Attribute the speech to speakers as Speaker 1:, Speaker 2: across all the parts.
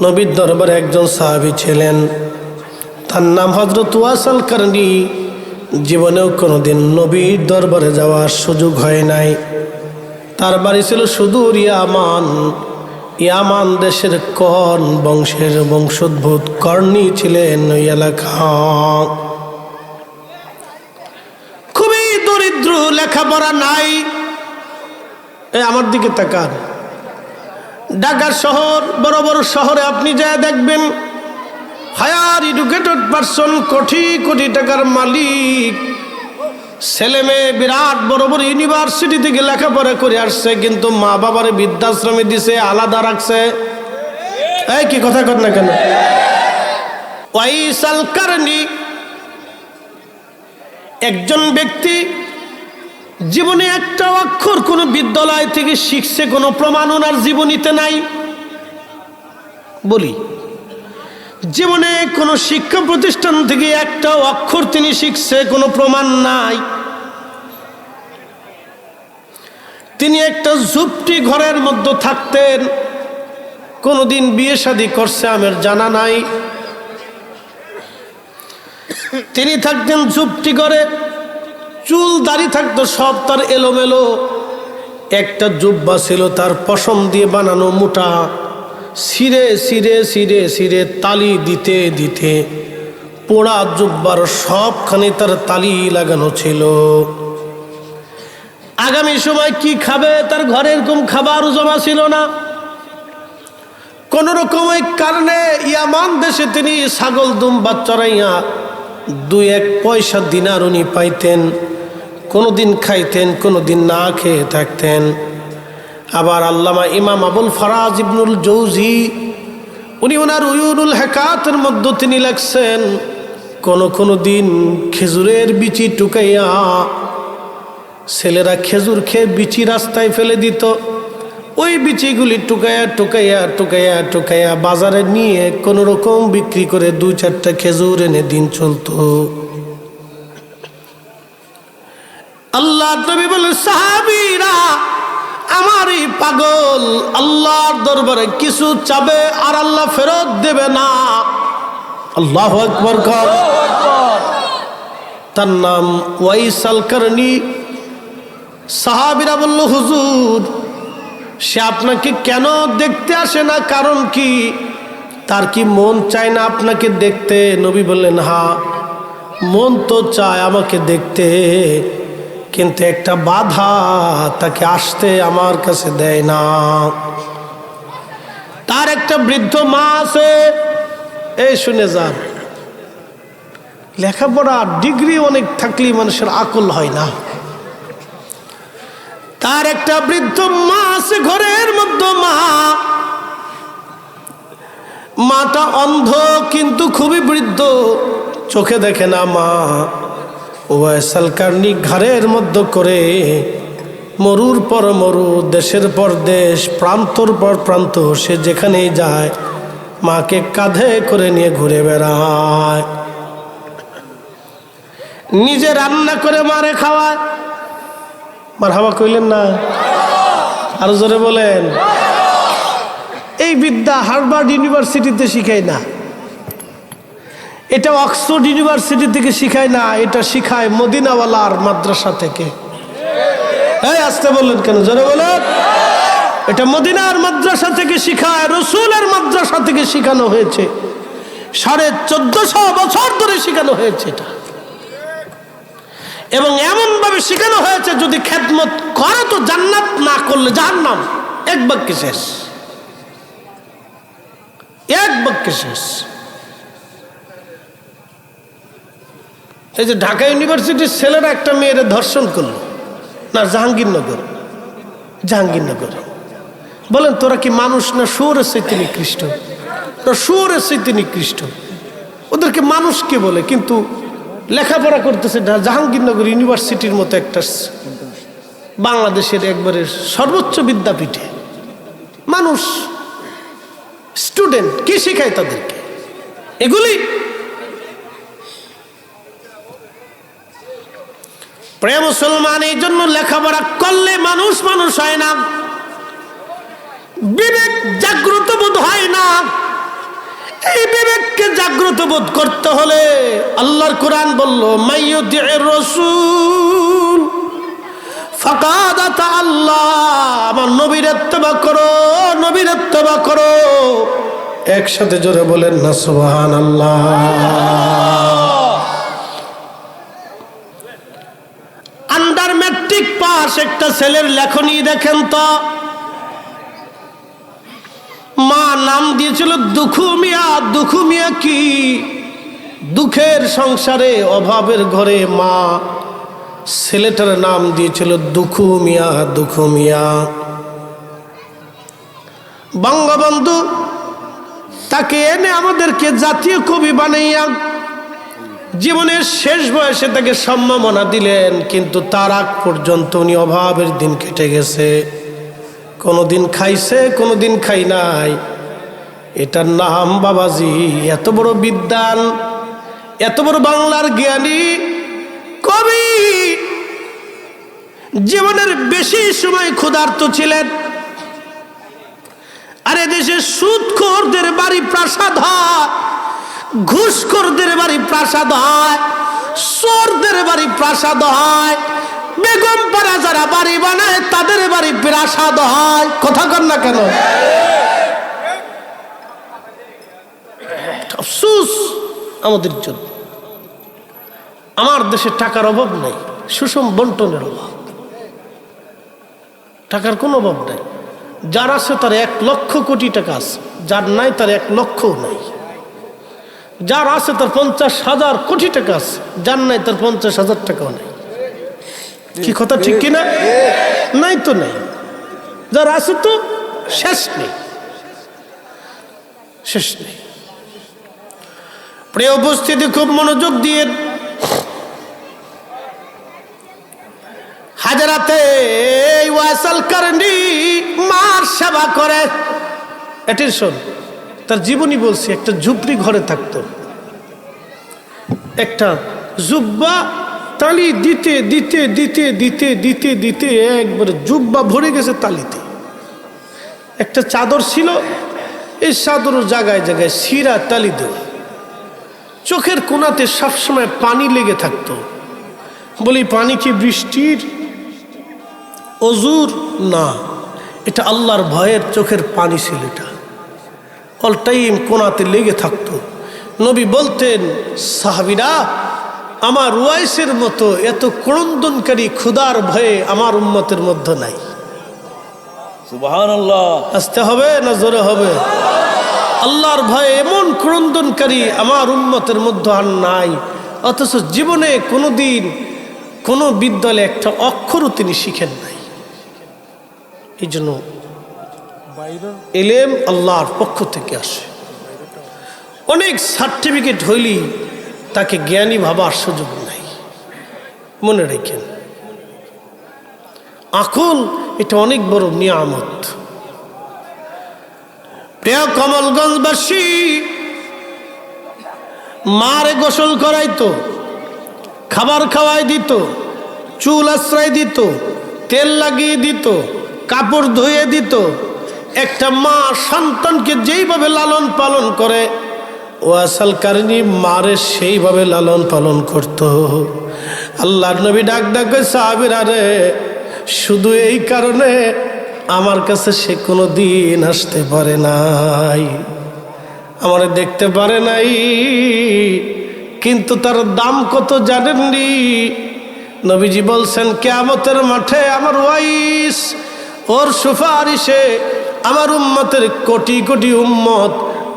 Speaker 1: নবীর দরবারে একজন সাহাবী ছিলেন। তার নাম হজরত ওয়াসাল কারণী। জীবনেও কোনোদিন নবীর দরবারে যাওয়ার সুযোগ হয় নাই। তার বাড়ি ছিল সুদূর ইয়ামান। ইয়ামান দেশের কর্ণ বংশের বংশোদ্ভূত কর্ণী ছিলেন ওই এলাকা। খুবই দরিদ্র, লেখাপড়া নাই। আমার দিকে তাকান। ঢাকার শহর, বড় বড় শহরে আপনি যা দেখবেন higher educated person crore crore টাকার মালিক। ছেলে মেয়ে বিরাট বড় বড় ইউনিভার্সিটি থেকে লেখাপড়া করে আসছে, কিন্তু মা বাবার বৃদ্ধাশ্রমে দিছে, আলাদা রাখছে। এই কি কথা কর না কেন? একজন ব্যক্তি জীবনে একটা অক্ষর কোনো বিদ্যালয় থেকে শিখছে, কোনো প্রমাণ ওনার জীবনীতে নাই। বলি, জীবনে কোনো শিক্ষা প্রতিষ্ঠান থেকে একটা অক্ষর তিনি শিখছে, কোনো প্রমাণ নাই। তিনি একটা ঝুপটি ঘরের মধ্যে থাকতেন, কোনোদিন বিয়ে শাদী করছে আমার জানা নাই। তিনি থাকতেন ঝুপটি ঘরে। চুল দাড়ি থাকতো, সব তার এলোমেলো। একটা জুব্বা ছিল তার পশম দিয়ে বানানো মোটা সিরে সিরে সিরে সিরে তালি দিতে দিতে পোড়া জুব্বার সবখানে তার তালি লাগানো ছিল। আগামী সময় কি খাবে? তার ঘরে এরকম খাবার জমা ছিল না। কোন রকম কারণে ইয়ামান দেশে তিনি ছাগল দুম্বা চড়াইয়া দুই এক পয়সা দিনার উনি পাইতেন। কোনোদিন খাইতেন কোনো দিন না খেয়ে থাকতেন। আবার আল্লামা ইমাম আবুল ফরাজ ইবনুল জৌজি, উনি ওনার উয়ুনুল হেকাতের মধ্যে তিনি লেখছেন, কোন কোনো দিন খেজুরের বিচি টুকাইয়া ছেলেরা খেজুর খেয়ে বিচি রাস্তায় ফেলে দিত। ওই বিচিগুলি টুকাইয়া টুকাইয়া টুকাইয়া টুকাইয়া বাজারে নিয়ে কোনো রকম বিক্রি করে দু চারটা খেজুর এনে দিন চলতো। আল্লাহ নবী বলে সাহাবিরা, আমার এই পাগল আল্লাহর দরবারে কিছু চাবে আর আল্লাহ ফেরত দেবে না। আল্লাহ আকবর কর। তার নাম ওয়াইসাল করনি সাহাবিরা বলল, হুজুর, সে আপনাকে কেন দেখতে আসে না? কারণ কি? তার কি মন চায় না আপনাকে দেখতে? নবী বললেন, হা, মন তো চায় আমাকে দেখতে। কিন্তু একটা বাধা তাকে আসতে আমার কাছে দেয় না। তার একটা বৃদ্ধ মা আছে। এই শুনে যান। লেখাপড়া, ডিগ্রি অনেক থাকলেই মানুষের আকল হয় না। তার একটা বৃদ্ধ মা আছে ঘরের মধ্যে। মা, মাটা অন্ধ কিন্তু খুবই বৃদ্ধ। চোখে দেখে না মা। ওয়াইসাল কার্নি ঘরের মধ্যে করে মরুর পর মরু, দেশের পর দেশ, প্রান্তর পর প্রান্ত, সে যেখানেই যায়, মাকে কাঁধে করে নিয়ে ঘুরে বেড়ায়। নিজে রান্না করে মারে খাওয়ায়। মার হাওয়া কইলেন না? আরও জোরে বলেন। এই বিদ্যা হার্ভার্ড ইউনিভার্সিটিতে শিখাই না। এটা অক্সফোর্ড ইউনিভার্সিটি থেকে শিখায় না, এটা শিখায় মদিনাওয়ালার মাদ্রাসা থেকে। এই আসতে বললেন কেন? জোরে বলেন। এটা মদিনার মাদ্রাসা থেকে শিখায়, রসুলের মাদ্রাসা থেকে শিখানো হয়েছে। সাড়ে চোদ্দশো বছর ধরে শেখানো হয়েছে এটা। এবং এমনভাবে শেখানো হয়েছে, যদি খেদমত করো তো জান্নাত না করলে জাহান্নাম। এক বাক্যে শেষ। এক বাক্যে শেষ। এই যে ঢাকা ইউনিভার্সিটির ছেলেরা একটা মেয়ের ধর্ষণ করল। না, জাহাঙ্গীরনগর। জাহাঙ্গীরনগর। বলেন, তোরা কি মানুষ না সুরের সৈতে নিকৃষ্ট না সুরের সৈতে নিকৃষ্ট ওদেরকে মানুষকে বলে? কিন্তু লেখাপড়া করতেছে জাহাঙ্গীরনগর ইউনিভার্সিটির মতো একটা বাংলাদেশের একবারে সর্বোচ্চ বিদ্যাপীঠে। মানুষ, স্টুডেন্ট, কি শেখায় তাদেরকে? এগুলি প্রেম মুসলমান, এই জন্য লেখাপড়া করলে মানুষ মানুষ হয় না। বিবেক জাগ্রত বোধ হয় না। এই বিবেককে জাগ্রত বোধ করতে হলে আল্লাহর কোরআন বলল মাইয়ুতির রসুল আল্লাহ। আমার নবীর এত্তেবা করো, নবীর এত্তেবা করো। একসাথে জোরে বলেন না সুবহান আল্লাহ পাস একটা ছেলের লেখনী দেখেন তো। মা নাম দিয়েছিল দুখু মিয়া দুখু মিয়া কি? দুঃখের সংসারে, অভাবের ঘরে মা। ছেলেটার নাম দিয়েছিল দুখু মিয়া দুখু মিয়া বঙ্গবন্ধু, তাকে এনে আমাদেরকে জাতীয় কবি বানাইয়া জীবনের শেষ বয়সে তাকে সম্মাননা দিলেন, কিন্তু তার আগ পর্যন্ত উনি অভাবের দিন কেটে গেছে। কোনোদিন খাইছে, কোনোদিন খাই নাই। এটার নাম বাবাজি, এত বড় বিদ্যান, এত বড় বাংলার জ্ঞানী, কবি। জীবনের বেশি সময় ক্ষুধার্ত ছিলেন। আরে দেশে সুদখোরদের বাড়ি প্রাসাদ হয়। ঘুষখোরদের বাড়ি প্রাসাদ হয়, চোরদের বাড়ি প্রাসাদ হয় বেগম পাড়া যারা বাড়ি বানায় তাদের বাড়ি প্রাসাদ হয়। কথা কর না কেন? আফসুস আমাদের জন্য। আমার দেশে টাকার অভাব নেই, সুষম বন্টনের অভাব। টাকার কোনো অভাব নাই। যার আছে তার এক লক্ষ কোটি টাকা আছে, যার নাই তার এক লক্ষও নাই। যার আছে তার পঞ্চাশ হাজার কোটি টাকা আছে। যার নাই তার পঞ্চাশ হাজার টাকাও নাই। কি কথা ঠিক কিনা? নাই তো নাই। যার আছে তো শেষ নেই। শেষ নেই। প্রিয় উপস্থিতি, খুব মনোযোগ দিয়ে হাজারাতে ওয়াসাল কারণি মার সেবা করে। অ্যাটেনশন তার জীবনী বলছি, একটা ঝুপড়ি ঘরে থাকতো। একটা জুব্বা তালি দিতে দিতে দিতে দিতে দিতে দিতে একবারে জুব্বা ভরে গেছে তালিতে। একটা চাদর ছিল, এই চাদর জায়গায় জায়গায় শিরা তালি দেওয়া চোখের কোনাতে সবসময় পানি লেগে থাকতো। বলি, পানি কি বৃষ্টির? অজুর? না। এটা আল্লাহর ভয়ের চোখের পানি ছিল এটা। অল টাইম কোনাতে লেগে থাকতো। নবী বলতেন সাহাবিরা আমার ওয়াইসের মতো এত ক্রন্দনকারী ক্ষুদার ভয়ে আমার উম্মতের মধ্যে নাই। আসতে হবে না জোরে হবে? আল্লাহর ভয়ে এমন ক্রন্দনকারী আমার উম্মতের মধ্যে আর নাই। অথচ জীবনে কোনো দিন কোনো বিদ্যালয়ে একটা অক্ষরও তিনি শিখেন নাই। এই জন্য এলেম আল্লাহর পক্ষ থেকে আসে। অনেক সার্টিফিকেট হইলেই তাকে জ্ঞানী ভাবার সুযোগ নাই। মনে রেখেন। আকল এটা অনেক বড় নিয়ামত। প্রিয় কমলগঞ্জবাসী, মারে গোসল করাইতো, খাবার খাওয়াই দিত, চুল আশ্রয় দিত, তেল লাগিয়ে দিত, কাপড় ধুয়ে দিত একটা মা সন্তানকে যেইভাবে লালন পালন করে, ও আসাল কারণী মারে সেইভাবে লালন পালন করত। আল্লাহর নবী ডাক ডাক সাহাবিরা রে, শুধু এই কারণে আমার কাছে সে কোনো দিন আসতে পারে নাই। আমার দেখতে পারে নাই, কিন্তু তার দাম কত জানেননি? নবীজি বলছেন, কেয়ামতের মাঠে আমার ওয়াইস, ওর সুপারিশে আমার উম্মতের কোটি কোটি উম্মত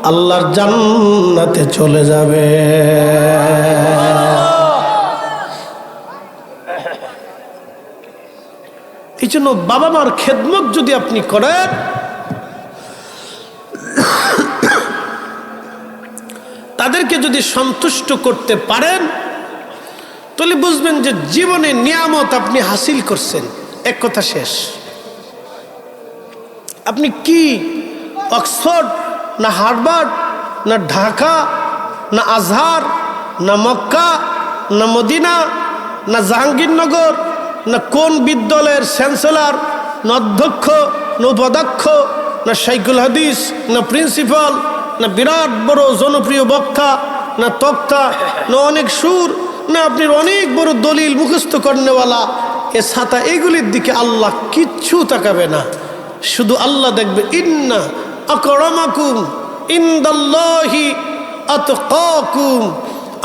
Speaker 1: আল্লাহর জান্নাতে চলে যাবে। এই জন্য বাবা মার খেদমত যদি আপনি করেন, তাদেরকে যদি সন্তুষ্ট করতে পারেন, তাহলে বুঝবেন যে জীবনে নিয়ামত আপনি হাসিল করছেন। এক কথা শেষ। আপনি কি অক্সফোর্ড না হার্ভার্ড না ঢাকা না আজহার না মক্কা না মদিনা না জাহাঙ্গীরনগর না কোন বিদ্যালয়ের চ্যান্সেলর না অধ্যক্ষ না উপাধ্যক্ষ না সাইকুল হাদিস না প্রিন্সিপাল না বিরাট বড় জনপ্রিয় বক্তা না তক্তা না অনেক সুর না আপনি অনেক বড় দলিল মুখস্থ করেনেওয়ালা। এ ছাতা এগুলির দিকে আল্লাহ কিচ্ছু তাকাবে না। শুধু আল্লাহ দেখবে, ইন্না আকরমাকুম ইন্দাল্লাহি আতকাকুম।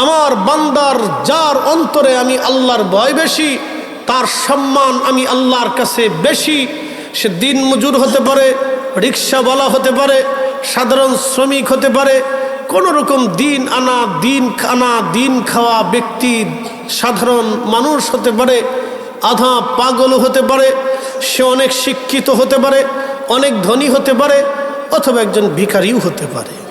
Speaker 1: আমার বান্দার যার অন্তরে আমি আল্লাহর ভয় বেশি, তার সম্মান আমি আল্লাহর কাছে বেশি। সে দিন মজুর হতে পারে রিক্সাওয়ালা হতে পারে, সাধারণ শ্রমিক হতে পারে, কোনো রকম দিন আনা দিন আনা দিন খাওয়া ব্যক্তি সাধারণ মানুষ হতে পারে, আধা পাগল হতে পারে সে অনেক শিক্ষিত হতে পারে অনেক ধনী হতে পারে অথবা একজন ভিখারিও হতে পারে।